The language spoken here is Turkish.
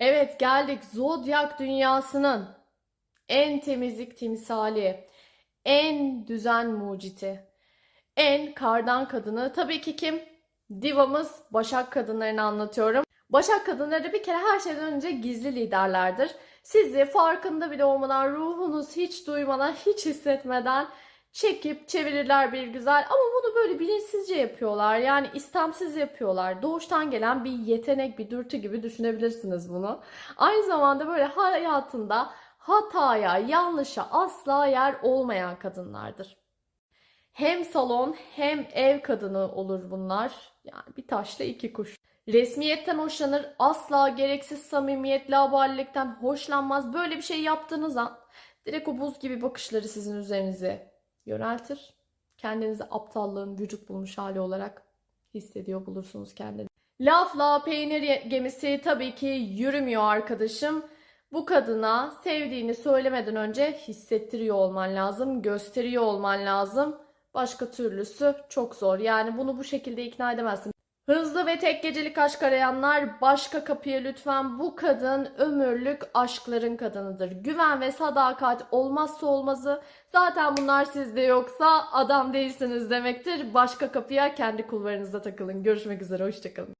Evet geldik zodyak dünyasının en temizlik timsali, en düzen muciti, en kardan kadını tabii ki kim? Divamız Başak kadınlarını anlatıyorum. Başak kadınları bir kere her şeyden önce gizli liderlerdir. Sizi farkında bile olmadan, ruhunuz hiç duymadan, hiç hissetmeden çekip çevirirler bir güzel. Ama bunu böyle bilinçsizce yapıyorlar. Yani istemsiz yapıyorlar. Doğuştan gelen bir yetenek, bir dürtü gibi düşünebilirsiniz bunu. Aynı zamanda böyle hayatında hataya, yanlışa asla yer olmayan kadınlardır. Hem salon hem ev kadını olur bunlar. Yani bir taşla iki kuş. Resmiyetten hoşlanır, asla gereksiz samimiyet, laubalilikten hoşlanmaz. Böyle bir şey yaptığınız an direkt o buz gibi bakışları sizin üzerinize yöneltir. Kendinizi aptallığın vücut bulmuş hali olarak hissediyor bulursunuz kendinizi. Lafla peynir gemisi tabii ki yürümüyor arkadaşım. Bu kadına sevdiğini söylemeden önce hissettiriyor olman lazım, gösteriyor olman lazım. Başka türlüsü çok zor. Yani bunu bu şekilde ikna edemezsin. Hızlı ve tek gecelik aşk arayanlar başka kapıya lütfen. Bu kadın ömürlük aşkların kadınıdır. Güven ve sadakat olmazsa olmazı. Zaten bunlar sizde yoksa adam değilsiniz demektir. Başka kapıya kendi kulvarınızda takılın. Görüşmek üzere, hoşçakalın.